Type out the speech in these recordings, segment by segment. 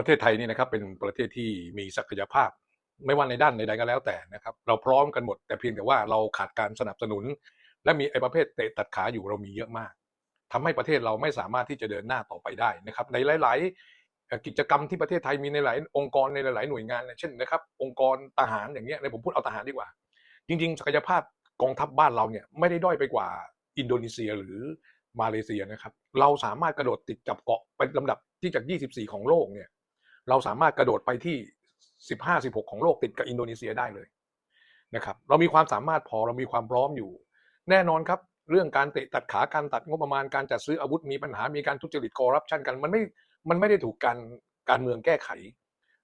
ประเทศไทยนี่นะครับเป็นประเทศที่มีศักยภาพ ไม่ว่าในด้านใดๆก็แล้วแต่นะครับ เราพร้อมกันหมด แต่เพียงแต่ว่าเราขาดการสนับสนุน และมีไอ้ประเภทเตะตัดขาอยู่เรามีเยอะมากทำให้ประเทศเราไม่สามารถที่จะเดินหน้าต่อไปได้นะครับ ในหลาย ๆ กิจกรรมที่ประเทศไทยมีในหลายองค์กรในหลาย ๆ หน่วยงานเช่นนะครับ องค์กรทหารอย่างเงี้ยในผมพูดเอาทหารดีกว่า จริง ๆ ศักยภาพกองทัพบ้านเราเนี่ยไม่ได้ด้อยไปกว่าอินโดนีเซียหรือมาเลเซียนะครับ เราสามารถกระโดดติดกับเกาะไปลำดับที่จาก 24 ของโลกเนี่ย เราสามารถกระโดดไปที่ 15 16 ของโลกติดกับอินโดนีเซียได้เลยนะครับเรามีความสามารถพอเรามีความพร้อมอยู่ แน่นอนครับเรื่องการเตะตัดขาการตัดงบประมาณการจัดซื้ออาวุธมีปัญหามีการทุจริตคอร์รัปชันกันมันไม่มันไม่ได้ถูกการการเมืองแก้ไข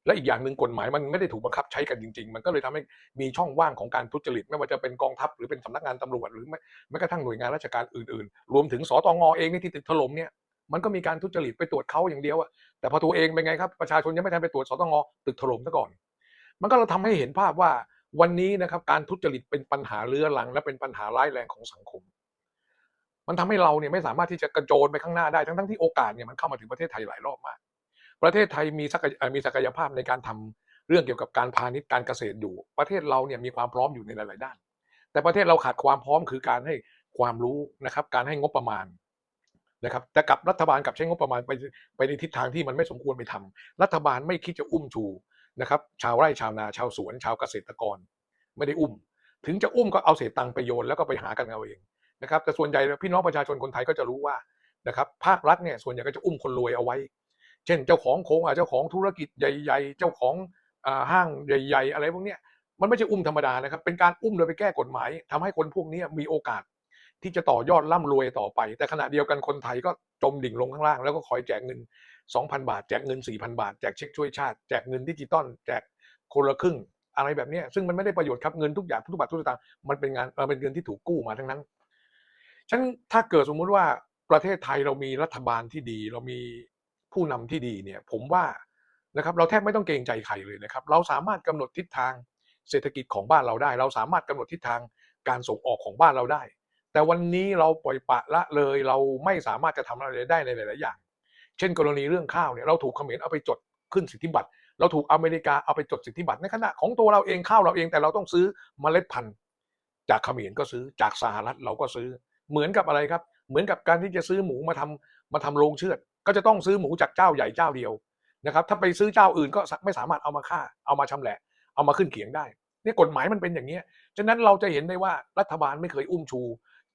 และอีกอย่างหนึ่งกฎหมายมันไม่ได้ถูกบังคับใช้กันจริง ๆ มันก็เลยทำให้มีช่องว่างของการทุจริต ไม่ว่าจะเป็นกองทัพหรือเป็นสำนักงานตำรวจหรือแม้แม้กระทั่งหน่วยงานราชการอื่นๆ รวมถึงสตงเองนี่ที่ติดถล่มเนี่ย มันก็มีการทุจริตไปตรวจเขาอย่างเดียวอะแต่พอตัวเองเป็นไงครับประชาชนยังไม่ทันไปตรวจสตงตึกถล่มซะก่อน มันก็เราทำให้เห็นภาพว่าวันนี้นะครับการทุจริตเป็นปัญหาเรื้อรังและเป็นปัญหาร้ายแรงของสังคม มันทำให้เราเนี่ยไม่สามารถที่จะกระโจนไปข้างหน้าได้ทั้งๆที่โอกาสเนี่ยมันเข้ามาถึงประเทศไทยหลายรอบมาก ประเทศไทยมีศักยมีศักยภาพในการทำเรื่องเกี่ยวกับการพาณิชย์การเกษตรอยู่ ประเทศเราเนี่ยมีความพร้อมอยู่ในหลาย ๆ ด้าน แต่ประเทศเราขาดความพร้อมคือการให้ความรู้นะครับ การให้งบประมาณ นะครับแต่กับรัฐบาลกลับใช้งบประมาณไปไปในทิศทางที่มันไม่สมควรไปทำรัฐบาลไม่คิดจะอุ้มชูนะครับ ชาวไร่ชาวนาชาวสวน ชาวเกษตรกร ไม่ได้อุ้ม ถึงจะอุ้มก็เอาเศษตังค์ไปโยนแล้วก็ไปหากันเอาเองนะครับแต่ส่วนใหญ่พี่น้องประชาชนคนไทยก็จะรู้ว่านะครับภาครัฐเนี่ยส่วนใหญ่ก็จะอุ้มคนรวยเอาไว้ เช่น เจ้าของโครงอะเจ้าของธุรกิจใหญ่ ๆ เจ้าของอ่าห้างใหญ่ ๆ อะไรพวกเนี้ยมันไม่ใช่อุ้มธรรมดานะครับ เป็นการอุ้มโดยไปแก้กฎหมายทำให้คนพวกนี้มีโอกาส ที่จะต่อยอดร่ำรวยต่อไป แต่ขณะเดียวกันคนไทยก็จมดิ่งลงข้างล่าง แล้วก็คอยแจกเงิน 2,000 บาท แจกเงิน 4,000 บาท แจกเช็คช่วยชาติ แจกเงินดิจิตอลแจกคนละครึ่ง อะไรแบบนี้ซึ่งมันไม่ได้ประโยชน์ครับเงินทุกอย่างทุกบาททุกสตางค์มันเป็นงานเอ่อเป็นเงินที่ถูกกู้มาทั้งนั้นฉะนันถ้าเกิดสมมุติว่าประเทศไทยเรามีรัฐบาลที่ดี เรามีผู้นำที่ดีเนี่ยผมว่านะครับเราแทบไม่ต้องเกรงใจใครเลยนะครับ เราสามารถกำหนดทิศทางเศรษฐกิจของบ้านเราได้ เราสามารถกำหนดทิศทางการส่งออกของบ้านเราได้ แต่วันนี้เราปล่อยปะละเลยเราไม่สามารถจะทำอะไรได้ในหลาย ๆ อย่าง เช่น กรณีเรื่องข้าวเนี่ยเราถูกเขมรเอาไปจดขึ้นสิทธิบัตรเราถูกอเมริกาเอาไปจดสิทธิบัตรในขณะของตัวเราเองข้าวเราเองแต่เราต้องซื้อเมล็ดพันธุ์ จากเขมรก็ซื้อจากสหรัฐเราก็ซื้อ เหมือนกับอะไรครับ เหมือนกับการที่จะซื้อหมูมาทำมาทำโรงเชือด ก็จะต้องซื้อหมูจากเจ้าใหญ่เจ้าเดียวนะครับ ถ้าไปซื้อเจ้าอื่นก็ไม่สามารถเอามาฆ่า เอามาชำแหละ เอามาขึ้นเขียงได้นี่กฎหมายมันเป็นอย่างนี้ฉะนั้นเราจะเห็นได้ว่ารัฐบาลไม่เคยอุ้มชู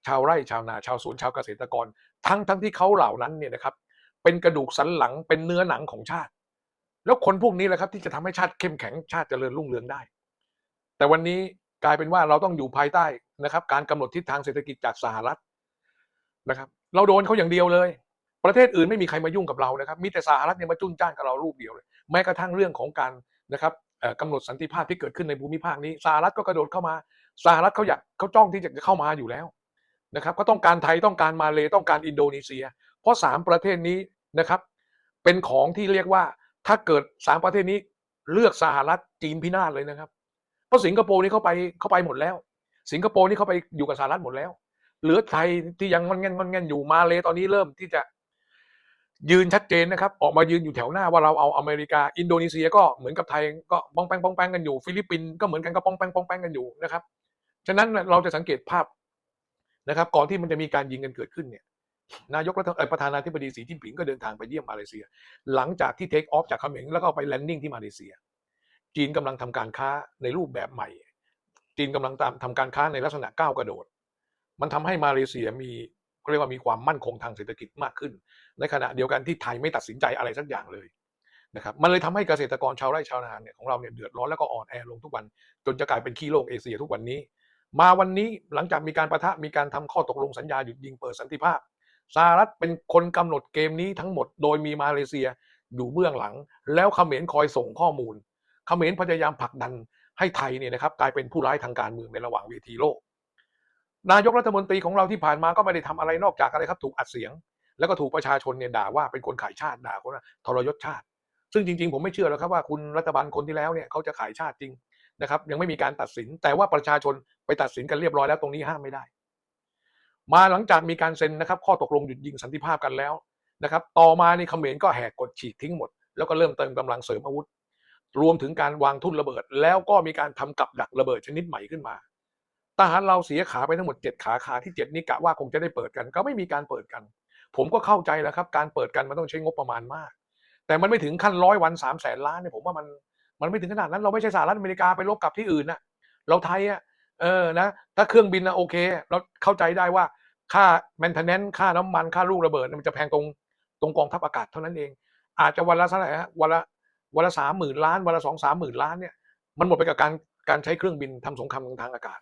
ชาวไร่ชาวนาชาวสวนชาวเกษตรกร ทั้งทั้งที่เขาเหล่านั้นเนี่ยนะครับ เป็นกระดูกสันหลังเป็นเนื้อหนังของชาติ แล้วคนพวกนี้แหละครับ ที่จะทำให้ชาติเข้มแข็งชาติเจริญรุ่งเรืองได้ แต่วันนี้กลายเป็นว่าเราต้องอยู่ภายใต้นะครับ การกำหนดทิศทางเศรษฐกิจจากสหรัฐนะครับ เราโดนเขาอย่างเดียวเลย ประเทศอื่นไม่มีใครมายุ่งกับเรานะครับ มีแต่สหรัฐเนี่ยมาจุนจ้านกับเรารูปเดียวเลยแม้กระทั่งเรื่องของการนะครับเอ่อกำหนดสันติภาพที่เกิดขึ้นในภูมิภาคนี้สหรัฐก็กระโดดเข้ามาสหรัฐเขาอยากเขาจ้องที่จะเข้ามาอยู่แล้ว นะครับเขาต้องการไทยต้องการมาเลต้องการอินโดนีเซีย เพราะสามประเทศนี้นะครับ เป็นของที่เรียกว่าถ้าเกิดสามประเทศนี้เลือกสหรัฐจีนพินาศเลยนะครับ เพราะสิงคโปร์นี่เขาไปเขาไปหมดแล้ว สิงคโปร์นี่เขาไปอยู่กับสหรัฐหมดแล้ว เหลือไทยที่ยังงอนแงนงอนแงนอยู่มาเลตอนนี้เริ่มที่จะยืนชัดเจนนะครับ ออกมายืนอยู่แถวหน้าว่าเราเอาอเมริกาอินโดนีเซียก็เหมือนกับไทยก็ป้องแป้งป้องแป้งกันอยู่ ฟิลิปปินส์ก็เหมือนกันก็ป้องแป้งป้องแป้งกันอยู่นะครับ ฉะนั้นเราจะสังเกตภาพ นะครับ ก่อนที่มันจะมีการยิงกันเกิดขึ้นเนี่ยนายกรัฐประธานาธิบดีสีจิ้นผิงก็เดินทางไปเยี่ยมมาเลเซีย หลังจากที่เทคออฟจากเขมรแล้วก็ไปแลนดิ้งที่มาเลเซีย จีนกำลังทำการค้าในรูปแบบใหม่ จีนกำลังตามทำการค้าในลักษณะก้าวกระโดด มันทำให้มาเลเซียมีเขาเรียกว่ามีความมั่นคงทางเศรษฐกิจมากขึ้น ในขณะเดียวกันที่ไทยไม่ตัดสินใจอะไรสักอย่างเลยนะครับมันเลยทำให้เกษตรกรชาวไร่ชาวนาเนี่ยของเราเนี่ยเดือดร้อนแล้วก็อ่อนแอลงทุกวัน จนจะกลายเป็นขี้โลกเอเชียทุกวันนี้ มาวันนี้หลังจากมีการประทะมีการทำข้อตกลงสัญญาหยุดยิงเปิดสันติภาพสหรัฐเป็นคนกำหนดเกมนี้ทั้งหมดโดยมีมาเลเซียอยู่เบื้องหลัง แล้วเขมรคอยส่งข้อมูล เขมรพยายามผลักดันให้ไทยเนี่ยนะครับกลายเป็นผู้ร้ายทางการเมืองในระหว่างเวทีโลก นายกรัฐมนตรีของเราที่ผ่านมาก็ไม่ได้ทำอะไรนอกจากอะไรครับถูกอัดเสียง แล้วก็ถูกประชาชนเนี่ยด่าว่าเป็นคนขายชาติด่าคนว่าทรยศชาติ ซึ่งจริง ๆ ผมไม่เชื่อแล้วครับว่าคุณรัฐบาลคนที่แล้วเนี่ยเขาจะขายชาติจริง นะครับยังไม่มีการตัดสิน แต่ว่าประชาชนไปตัดสินกันเรียบร้อยแล้วตรงนี้ห้ามไม่ได้ มาหลังจากมีการเซ็นนะครับ ข้อตกลงหยุดยิงสันติภาพกันแล้วนะครับต่อมาในเขมรก็แหกกฎฉีกทิ้งหมด แล้วก็เริ่มเติมกำลังเสริมอาวุธ รวมถึงการวางทุ่นระเบิด แล้วก็มีการทำกับดักระเบิดชนิดใหม่ขึ้นมาทหารเราเสียขาไปทั้งหมดเจ็ดขาขาที่เจ็ดนี้กะว่าคงจะได้เปิดกัน ก็ไม่มีการเปิดกัน ผมก็เข้าใจแล้วครับ การเปิดกันมันต้องใช้งบประมาณมาก แต่มันไม่ถึงขั้นร้อยวันสามแสนล้านเนี่ยผมว่ามัน มันไม่ถึงขนาดนั้น เราไม่ใช่สหรัฐอเมริกาไปลบกับที่อื่นนะเราไทยอะเออนะถ้าเครื่องบินนะโอเค เราเข้าใจได้ว่าค่า maintenance ค่าน้ำมันค่าลูกระเบิดมันจะแพงตรงตรงกองทัพอากาศเท่านั้นเอง อาจจะวันละเท่าไหร่ฮะวันละวันละสามหมื่นล้านวันละสองสามหมื่นล้านเนี่ยมันหมดไปกับการการใช้เครื่องบินทำสงครามทางอากาศ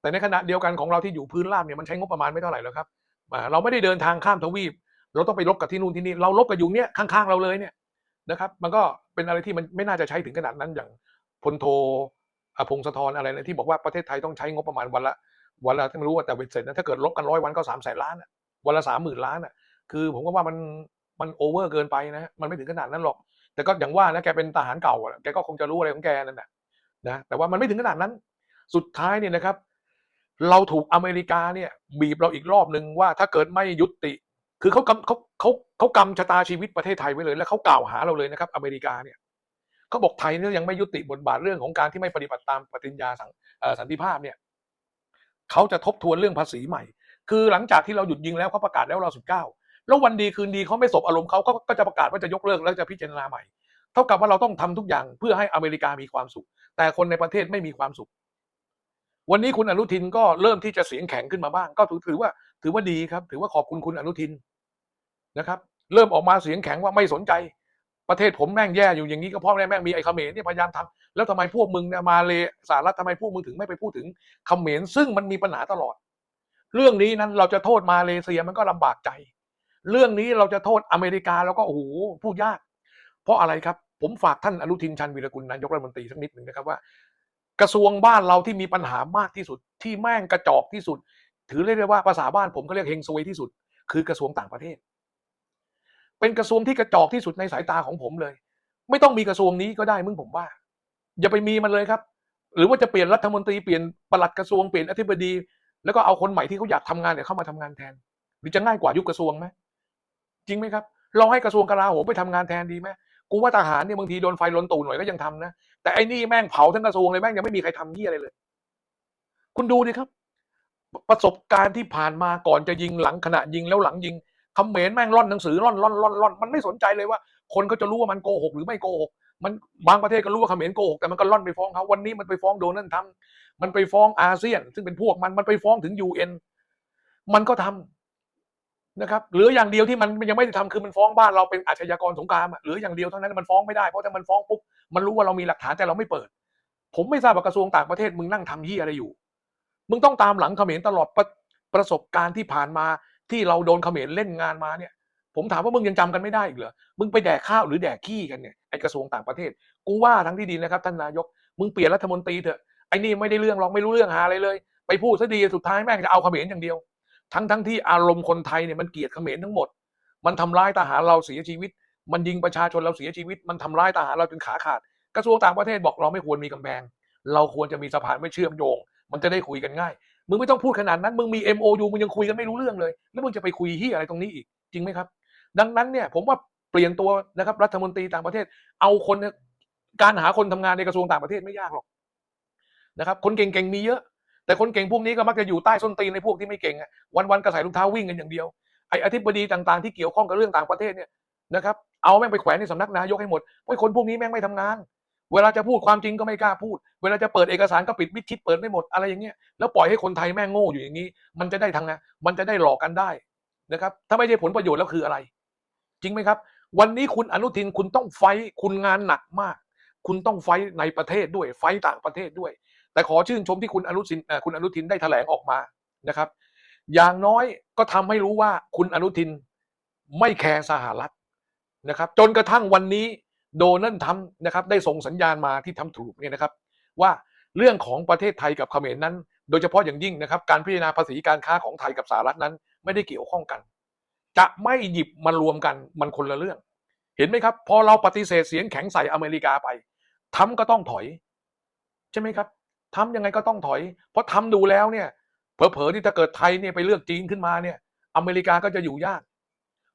แต่ในขณะเดียวกันของเราที่อยู่พื้นราบเนี่ยมันใช้งบประมาณไม่เท่าไหร่แล้วครับเราไม่ได้เดินทางข้ามทวีป เราต้องไปลบกับที่นู่นที่นี่เราลบกับอยู่เนี่ยข้างๆเราเลยเนี่ย นะครับ มันก็เป็นอะไรที่มันไม่น่าจะใช้ถึงขนาดนั้นอย่างพลโทอพงศธรอะไรนะที่บอกว่าประเทศไทยต้องใช้งบประมาณวันละวันละไม่รู้ว่าแต่เบ็ดเสร็จนะถ้าเกิดลบกันร้อยวันก็สามแสนล้านวันละสามหมื่นล้านอะคือผมก็ว่ามันมันโอเวอร์เกินไปนะมันไม่ถึงขนาดนั้นหรอก แต่ก็อย่างว่านะแกเป็นทหารเก่าแกก็คงจะรู้อะไรของแกนั่นแหละนะแต่ว่ามันไม่ถึงขนาดนั้น สุดท้ายเนี่ยนะครับ เราถูกอเมริกาเนี่ยบีบเราอีกรอบหนึ่งว่าถ้าเกิดไม่ยุติ คือเขากำเขาเขาเขากำชะตาชีวิตประเทศไทยไว้เลย แล้วเขากล่าวหาเราเลยนะครับ อเมริกาเนี่ยเขาบอกไทยเนี่ยยังไม่ยุติบทบาทเรื่องของการที่ไม่ปฏิบัติตามปฏิญญาสัสนติภาพเนี่ยเขาจะทบทวนเรื่องภาษีใหม่ คือหลังจากที่เราหยุดยิงแล้วเขาประกาศแล้วเราสิบเก้าแล้ววันดีคืนดีเขาไม่สบอารมณ์เขาก็ก็จะประกาศว่าจะยกเลิกแล้วจะพิจารณาใหม่ เท่ากับว่าเราต้องทำทุกอย่างเพื่อให้อเมริกามีความสุข แต่คนในประเทศไม่มีความสุข วันนี้คุณอนุทินก็เริ่มที่จะเสียงแข็งขึ้นมาบ้าง ก็ถือถือว่า ถือว่าดีครับ ถือว่าขอบคุณคุณอนุทินนะครับ เริ่มออกมาเสียงแข็งว่าไม่สนใจ ประเทศผมแม่งแย่อยู่อย่างนี้ก็เพราะแม่งมีไอ้เขมรเนี่ยพยายามทำแล้วทำไมพวกมึงเนี่ยมาเลสหรัฐทำไมพวกมึงถึงไม่ไปพูดถึงเขมรซึ่งมันมีปัญหาตลอด เรื่องนี้นั้นเราจะโทษมาเลเซียมันก็ลำบากใจ เรื่องนี้เราจะโทษอเมริกาแล้วก็โอ้โหพูดยาก เพราะอะไรครับผมฝากท่านอนุทินชันวีรกุลนายกรัฐมนตรีสักนิดหนึ่งนะครับว่า กระทรวงบ้านเราที่มีปัญหามากที่สุด ที่แม่งกระจอกที่สุด ถือเรียกได้ว่าภาษาบ้านผมก็เรียกเฮงซวยที่สุด คือกระทรวงต่างประเทศ เป็นกระทรวงที่กระจอกที่สุดในสายตาของผมเลย ไม่ต้องมีกระทรวงนี้ก็ได้มึงผมว่า อย่าไปมีมันเลยครับ หรือว่าจะเปลี่ยนรัฐมนตรีเปลี่ยนปลัดกระทรวงเปลี่ยนอธิบดี แล้วก็เอาคนใหม่ที่เขาอยากทำงานเนี่ยเข้ามาทำงานแทน หรือจะง่ายกว่ายุคกระทรวงไหมจริงไหมครับ เราให้กระทรวงกลาโหมไปทำงานแทนดีไหม กูว่าทหารเนี่ยบางทีโดนไฟลนตูหน่อยก็ยังทำนะ แต่ไอ้นี่แม่งเผาทั้งกระทรวงเลยแม่งยังไม่มีใครทำยี่อะไรเลย คุณดูดิครับ ประสบการณ์ที่ผ่านมาก่อนจะยิงหลังขณะยิงแล้วหลังยิงคำเขมรแม่งร่อนหนังสือร่อนร่อนร่อนร่อนมันไม่สนใจเลยว่า คนเขาจะรู้ว่ามันโกหกหรือไม่โกหกมันบางประเทศก็รู้ว่าเขมรโกหกแต่มันก็ร่อนไปฟ้องเขาวันนี้มันไปฟ้องโดนัลด์ทรัมป์มันไปฟ้องอาเซียน ซึ่งเป็นพวกมันมันไปฟ้องถึงยูเอ็นมันก็ทำ นะครับเหลืออย่างเดียวที่มันยังไม่ได้ทำคือมันฟ้องบ้านเราเป็นอาชญากรสงครามอะเหลืออย่างเดียวเท่านั้นมันฟ้องไม่ได้เพราะถ้ามันฟ้องปุ๊บมันรู้ว่าเรามีหลักฐานแต่เราไม่เปิด ผมไม่ทราบว่ากระทรวงต่างประเทศมึงนั่งทำยี่อะไรอยู่ มึงต้องตามหลังเขมรตลอดประประสบการณ์ที่ผ่านมาที่เราโดนเขมรเล่นงานมาเนี่ย ผมถามว่ามึงยังจำกันไม่ได้อีกเหรอมึงไปแดกข้าวหรือแดกขี้กันเนี่ยไอกระทรวงต่างประเทศ กูว่าทั้งที่ดีนะครับท่านนายกมึงเปลี่ยนรัฐมนตรีเถอะไอ้นี่ไม่ได้เรื่องหรอกไม่รู้เรื่องหาอะไรเลย ไปพูดซะดีสุดท้ายแม่งจะเอาเขมรอย่างเดียว ทั้งทั้งที่อารมณ์คนไทยเนี่ยมันเกลียดเขมรทั้งหมด มันทำร้ายทหารเราเสียชีวิต มันยิงประชาชนเราเสียชีวิต มันทำร้ายทหารเราจนขาขาด กระทรวงต่างประเทศบอกเราไม่ควรมีกำแพง เราควรจะมีสะพานไม่เชื่อมโยง มันจะได้คุยกันง่าย มึงไม่ต้องพูดขนาดนั้น มึงมี MOU มึงยังคุยกันไม่รู้เรื่องเลย แล้วมึงจะไปคุยที่อะไรตรงนี้อีก จริงไหมครับ ดังนั้นเนี่ยผมว่าเปลี่ยนตัวนะครับรัฐมนตรีต่างประเทศ เอาคนเนี่ยการหาคนทำงานในกระทรวงต่างประเทศไม่ยากหรอกนะครับ คนเก่งๆมีเยอะ แต่คนเก่งพวกนี้ก็มักจะอยู่ใต้ส้นตีนในพวกที่ไม่เก่งอะวันๆก็ใส่รองเท้าวิ่งกันอย่างเดียวไอ้อธิบดีต่างๆที่เกี่ยวข้องกับเรื่องต่างประเทศเนี่ยนะครับเอาแม่งไปแขวนในสำนักนายกให้หมดเพราะคนพวกนี้แม่งไม่ทำงาน เวลาจะพูดความจริงก็ไม่กล้าพูด เวลาจะเปิดเอกสารก็ปิดมิดชิดเปิดไม่หมดอะไรอย่างเงี้ยแล้วปล่อยให้คนไทยแม่งโง่อยู่อย่างนี้ มันจะได้ทางนะมันจะได้หลอกกันได้นะครับถ้าไม่ใช่ผลประโยชน์แล้วคืออะไร จริงไหมครับ วันนี้คุณอนุทินคุณต้องไฟคุณงานหนักมาก คุณต้องไฟในประเทศด้วยไฟต่างประเทศด้วย แต่ขอชื่นชมที่คุณอนุทินคุณอนุทินได้แถลงออกมานะครับ อย่างน้อยก็ทำให้รู้ว่าคุณอนุทินไม่แคร์สหรัฐนะครับ จนกระทั่งวันนี้โดนัลด์ทรัมป์นะครับ ได้ส่งสัญญาณมาที่ทำถูกเนี่ยนะครับ ว่าเรื่องของประเทศไทยกับเขมรนั้น โดยเฉพาะอย่างยิ่งนะครับ การพิจารณาภาษีการค้าของไทยกับสหรัฐนั้น ไม่ได้เกี่ยวข้องกัน จะไม่หยิบมารวมกันมันคนละเรื่อง เห็นไหมครับ พอเราปฏิเสธเสียงแข็งใส่อเมริกาไปทำก็ต้องถอย ใช่ไหมครับ ทำยังไงก็ต้องถอย เพราะทำดูแล้วเนี่ย เผลอๆที่ถ้าเกิดไทยเนี่ยไปเลือกจีนขึ้นมาเนี่ย อเมริกาก็จะอยู่ยาก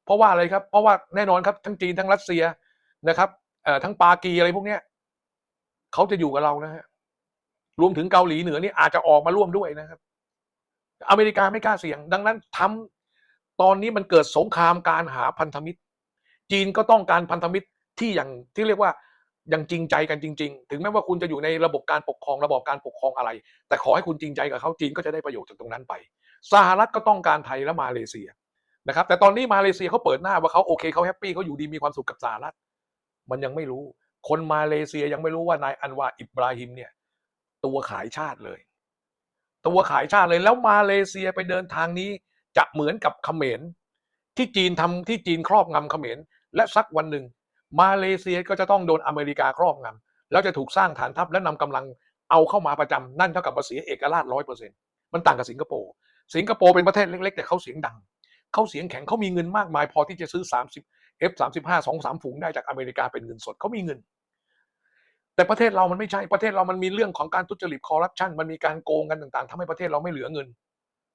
เพราะว่าอะไรครับ เพราะว่าแน่นอนครับทั้งจีนทั้งรัสเซียนะครับเอ่อทั้งปากีอะไรพวกเนี้ยเขาจะอยู่กับเรานะฮะรวมถึงเกาหลีเหนือนี่อาจจะออกมาร่วมด้วยนะครับ อเมริกาไม่กล้าเสี่ยง ดังนั้นทำตอนนี้มันเกิดสงครามการหาพันธมิตร จีนก็ต้องการพันธมิตรที่อย่างที่เรียกว่า ยังจริงใจกันจริง ๆ ถึงแม้ว่าคุณจะอยู่ในระบบการปกครองระบบการปกครองอะไร แต่ขอให้คุณจริงใจกับเขาจีนก็จะได้ประโยชน์จากตรงนั้นไปสหรัฐก็ต้องการไทยและมาเลเซียนะครับ แต่ตอนนี้มาเลเซียเขาเปิดหน้าว่าเขาโอเคเขาแฮปปี้เขาอยู่ดีมีความสุขกับสหรัฐ มันยังไม่รู้ คนมาเลเซียยังไม่รู้ว่านายอันวาอิบราฮิมเนี่ย ตัวขายชาติเลย ตัวขายชาติเลยแล้วมาเลเซียไปเดินทางนี้ จะเหมือนกับเขมรที่จีนทำที่จีนครอบงำเขมรและสักวันหนึ่ง มาเลเซียก็จะต้องโดนอเมริกาครอบงำแล้วจะถูกสร้างฐานทัพและนำกำลังเอาเข้ามาประจำนั่นเท่ากับมาเสียเอกราชร้อยเปอร์เซ็นต์มันต่างกับสิงคโปร์สิงคโปร์เป็นประเทศเล็ก ๆ แต่เขาเสียงดังเขาเสียงแข็งเขามีเงินมากมาย พอที่จะซื้อ 30 F35 2 3ฝูงได้จากอเมริกาเป็นเงินสดเขามีเงิน แต่ประเทศเรามันไม่ใช่ประเทศเรามันมีเรื่องของการทุจริตคอร์รัปชันมันมีการโกงกันต่างๆทำให้ประเทศเราไม่เหลือเงิน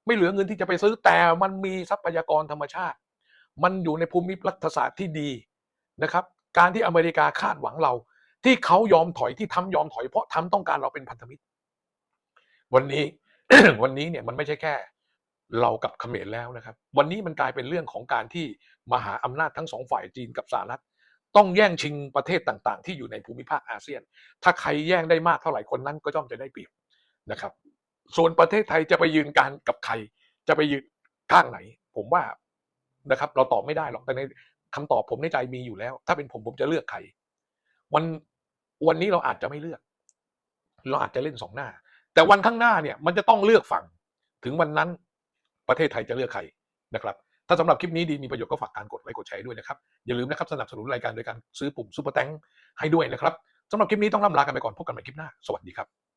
ไม่เหลือเงินที่จะไปซื้อแต่มันมีทรัพยากรธรรมชาติ มันอยู่ในภูมิรัฐศาสตร์ที่ดีนะครับ การที่อเมริกาคาดหวังเรา ที่เขายอมถอยที่ทำยอมถอยเพราะทำต้องการเราเป็นพันธมิตร วันนี้วันนี้เนี่ยมันไม่ใช่แค่ เรากับเขมรแล้วนะครับ วันนี้มันกลายเป็นเรื่องของการที่มหาอำนาจทั้งสองฝ่ายจีนกับสหรัฐต้องแย่งชิงประเทศต่างๆ ที่อยู่ในภูมิภาคอาเซียน ถ้าใครแย่งได้มากเท่าไหร่คนนั้นก็ย่อมจะได้เปรียบนะครับ ส่วนประเทศไทยจะไปยืนการกับใคร จะไปยืนข้างไหน ผมว่านะครับ เราตอบไม่ได้หรอกแต่ใน คำตอบผมในใจมีอยู่แล้ว ถ้าเป็นผมผมจะเลือกใคร วันวันนี้เราอาจจะไม่เลือก เราอาจจะเล่นสองหน้า แต่วันข้างหน้าเนี่ยมันจะต้องเลือกฝั่ง ถึงวันนั้นประเทศไทยจะเลือกใครนะครับ ถ้าสำหรับคลิปนี้ดีมีประโยชน์ก็ฝากการกดไลค์กดแชร์ด้วยนะครับ อย่าลืมนะครับสนับสนุนรายการโดยการซื้อปุ่มซุปเปอร์แตงให้ด้วยนะครับสำหรับคลิปนี้ต้องล่ำลากันไปก่อนพบกันใหม่คลิปหน้า สวัสดีครับ